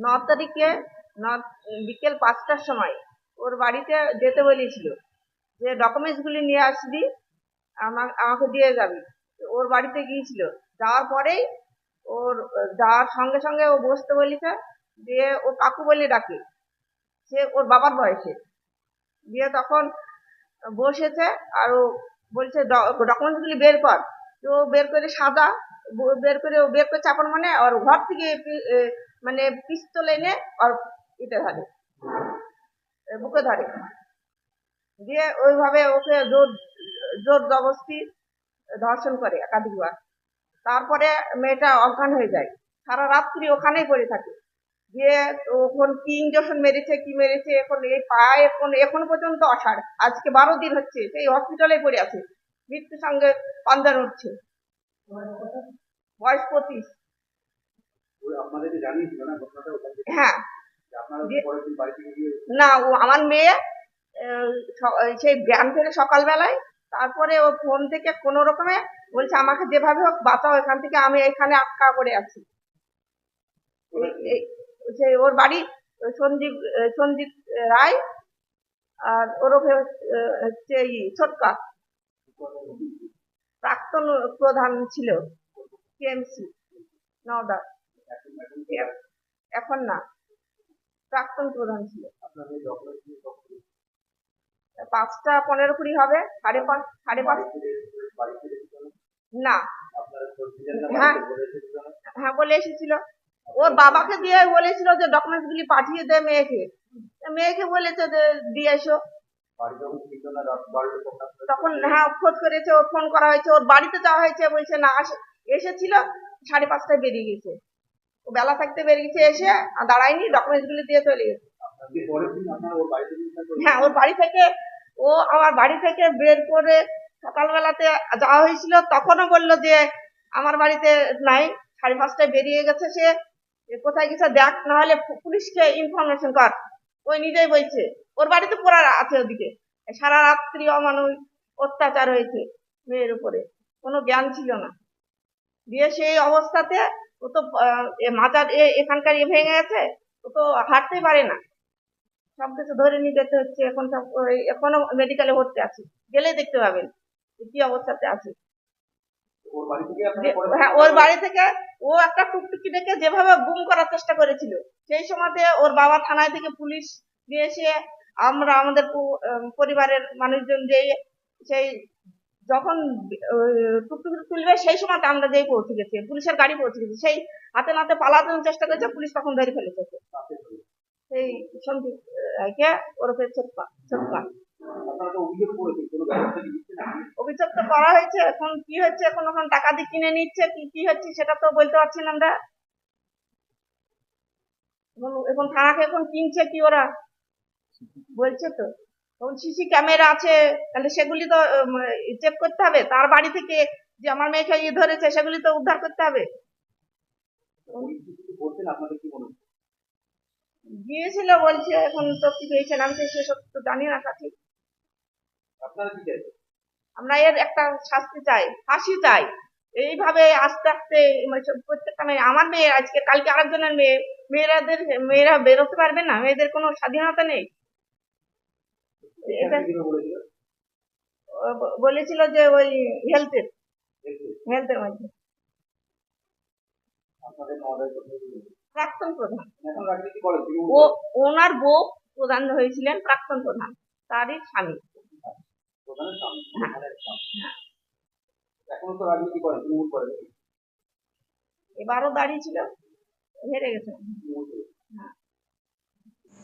ন তারিখে ন বিকেল পাঁচটার সময় ওর বাড়িতে যেতে বলেছিল যে ডকুমেন্টসগুলি নিয়ে আসবি, আমা- আমাকে দিয়ে যাবি। ওর বাড়িতে গিয়েছিল। যাওয়ার পরেই ওর, যাওয়ার সঙ্গে সঙ্গে ও বসতে বলেছে দিয়ে ও কাকু বলে ডাকে। সে ওর বাবার বয়সে। দিয়ে তখন বসেছে আর ও বলছে ডকুমেন্টসগুলি বের কর। তো বের করে সাদা বের করে বের করে চাপার মানে আর ঘর থেকে মানে পিস্তল এনে আর ইতে ধরে। বুকে ধরে। দিয়ে ওইভাবে ওকে জোর জোর জবরদস্তি ধর্ষণ করে একাধিকবার। তারপরে মেয়েটা অজ্ঞান হয়ে যায়। সারা রাত্রি ওখানেই পড়ে থাকে। দিয়ে ওখন কি ইঞ্জেকশন মেরেছে, কি মেরেছে, এখন এই পায়ে, এখন এখন পর্যন্ত অসাড়। আজকে বারো দিন হচ্ছে, সেই হসপিটালে পড়ে আছে। মৃত্যুর সঙ্গে পাঞ্জা উঠছে বয়স পঁচিশ। থেকে? হ্যাঁ। যে থেকে না ও আমার মেয়ে সেই জ্ঞান ফেরে সকালবেলায় তারপরে ও ফোন থেকে কোনো রকমে বলছে আমাকে যেভাবে হোক বাঁচাও এখান থেকে আমি এখানে আটকা করে আছি। সেই ওর বাড়ি সঞ্জীব সঞ্জীব রায় আর ওরফে হচ্ছে ছোটকা। প্রাক্তন প্রধান ছিল টিএমসি নওদা। এখন না, প্রাক্তন প্রধান ছিল। পাঁচটা পনেরো কুড়ি হবে, সাড়ে পাঁচ সাড়ে পাঁচ। না? হ্যাঁ। হ্যাঁ বলে এসেছিল। ওর বাবাকে দিয়ে বলেছিল যে ডকুমেন্টস গুলি পাঠিয়ে দে মেয়েকে। মেয়েকে বলেছে যে, দিয়ে এসো। তখন হ্যাঁ খোঁজ করেছে ওর ফোন করা হয়েছে ওর বাড়িতে যাওয়া হয়েছে বলছে না আসে এসেছিল সাড়ে পাঁচটায় বেরিয়ে গেছে। ও বেলা থাকতে বেরিয়ে গেছে এসে দাঁড়ায়নি ডকুমেন্টস গুলি দিয়ে চলে গেছে। হ্যাঁ ওর বাড়ি থেকে ও আমার বাড়ি থেকে বের করে সকালবেলাতে যাওয়া হয়েছিল তখনও বলল যে আমার বাড়িতে নাই সাড়ে পাঁচটায় বেরিয়ে গেছে সে কোথায় গেছে দেখ না হলে পুলিশকে ইনফরমেশন কর। ওই নিজেই বলছে ওর বাড়িতে পড়া আছে ওদিকে। সারা রাত্রি অমানুষ অত্যাচার হয়েছে মেয়ের উপরে। কোনো জ্ঞান ছিল না। দিয়ে সেই অবস্থাতে ও তো মাথার এখানকার এ ভেঙে গেছে ও তো হাঁটতেই পারে না। সব কিছু ধরে নিয়ে যেতে হচ্ছে এখন সব এখনও মেডিকেলে ভর্তি আছে। গেলেই দেখতে পাবেন কি অবস্থাতে আছে। হ্যাঁ ওর বাড়ি থেকে ও একটা টুকটুকি ডেকে যেভাবে গুম করার চেষ্টা করেছিল, সেই সময়তে ওর বাবা থানায় থেকে পুলিশ দিয়ে এসে আমরা আমাদের পরিবারের মানুষজন যে সেই যখন টুকটুকি তুলবে সেই সময়তে আমরা যেই পৌঁছে গেছি, পুলিশের গাড়ি পৌঁছে গেছি, সেই হাতে নাতে পালানোর চেষ্টা করেছে, পুলিশ তখন ধরে ফেলেছে। সেই সন্দীপ ওরফে আপনারা তো অভিযোগ তো করা হয়েছে এখন কি হচ্ছে এখন এখন টাকা দিয়ে কিনে নিচ্ছে কি কি হচ্ছে সেটা তো বলতে পারছি না আমরা। এখন থানাকে এখন কিনছে কি ওরা? বলছে তো। এখন সিসি ক্যামেরা আছে তাহলে সেগুলি তো চেক করতে হবে। তার বাড়ি থেকে যে আমার মেয়েকে ইয়ে ধরেছে সেগুলি তো উদ্ধার করতে হবে। গিয়েছিল বলছে এখন তো কি হয়েছে আমি তো সেসব তো জানি না সঠিক আপনারা কি চাইছেন আমরা এর একটা শাস্তি চাই ফাঁসি চাই। এইভাবে আস্তে আস্তে মানে প্রত্যেকটা মেয়ে আমার মেয়ে আজকে কালকে আরেকজনের মেয়ে মেয়েরাদের মেয়েরা বেরোতে পারবে না মেয়েদের কোনো স্বাধীনতা নেই। বলেছিল যে ওই হেলথের হেলথের। মধ্যে। প্রাক্তন প্রধান। ও ওনার বউ প্রধান হয়েছিলেন প্রাক্তন প্রধান তারই স্বামী। এখনও তো রাজনীতি করেন তৃণমূল করেন এবারও দাঁড়িয়েছিল হেরে গেছে করেন।